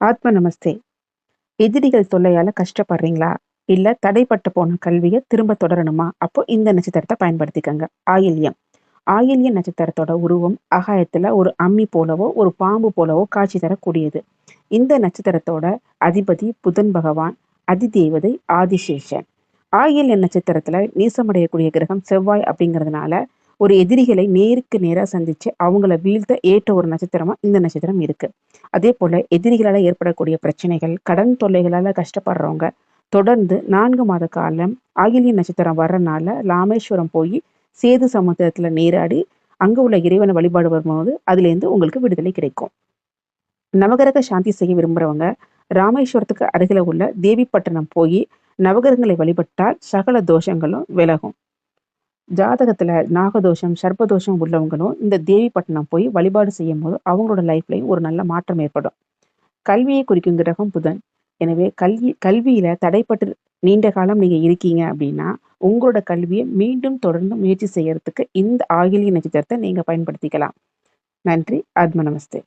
ஆத்ம நமஸ்தே. எதிரிகள் தொல்லையால கஷ்டப்படுறீங்களா? இல்ல தடைப்பட்டு போன கல்வியை திரும்ப தொடரணுமா? அப்போ இந்த நட்சத்திரத்தை பயன்படுத்திக்கங்க. ஆயில்யம். ஆயில்ய நட்சத்திரத்தோட உருவம் அகாயத்துல ஒரு அம்மி போலவோ ஒரு பாம்பு போலவோ காட்சி தரக்கூடியது. இந்த நட்சத்திரத்தோட அதிபதி புதன் பகவான் அதிதேவதை ஆதிசேஷன். ஆயில்ய நட்சத்திரத்துல நீசமடையக்கூடிய கிரகம் செவ்வாய் அப்படிங்கிறதுனால ஒரு எதிரிகளை நேருக்கு நேராக சந்திச்சு அவங்கள வீழ்த்த ஏற்ற ஒரு நட்சத்திரமா இந்த நட்சத்திரம் இருக்கு. அதே போல எதிரிகளால் ஏற்படக்கூடிய பிரச்சனைகள் கடன் தொல்லைகளால் கஷ்டப்படுறவங்க தொடர்ந்து நான்கு மாத காலம் ஆகிலிய நட்சத்திரம் வர்றனால ராமேஸ்வரம் போய் சேது சமுத்திரத்துல நீராடி அங்க உள்ள இறைவனை வழிபாடு வரும்போது அதுலேருந்து உங்களுக்கு விடுதலை கிடைக்கும். நவகிரக சாந்தி செய்ய விரும்புறவங்க ராமேஸ்வரத்துக்கு அருகில உள்ள தேவிப்பட்டினம் போய் நவகிரகங்களை வழிபட்டால் சகல தோஷங்களும் விலகும். ஜாதகத்துல நாகதோஷம் சர்ப்பதோஷம் உள்ளவங்களும் இந்த தேவிப்பட்டினம் போய் வழிபாடு செய்யும் போது அவங்களோட லைஃப்லையும் ஒரு நல்ல மாற்றம் ஏற்படும். கல்வியை குறிக்கும் கிரகம் புதன். எனவே கல்வி கல்வியில தடைப்பட்டு நீண்ட காலம் நீங்க இருக்கீங்க அப்படின்னா உங்களோட கல்வியை மீண்டும் தொடர்ந்து முயற்சி செய்யறதுக்கு இந்த ஆகிலிய நட்சத்திரத்தை நீங்க பயன்படுத்திக்கலாம். நன்றி ஆத்ம நமஸ்தே.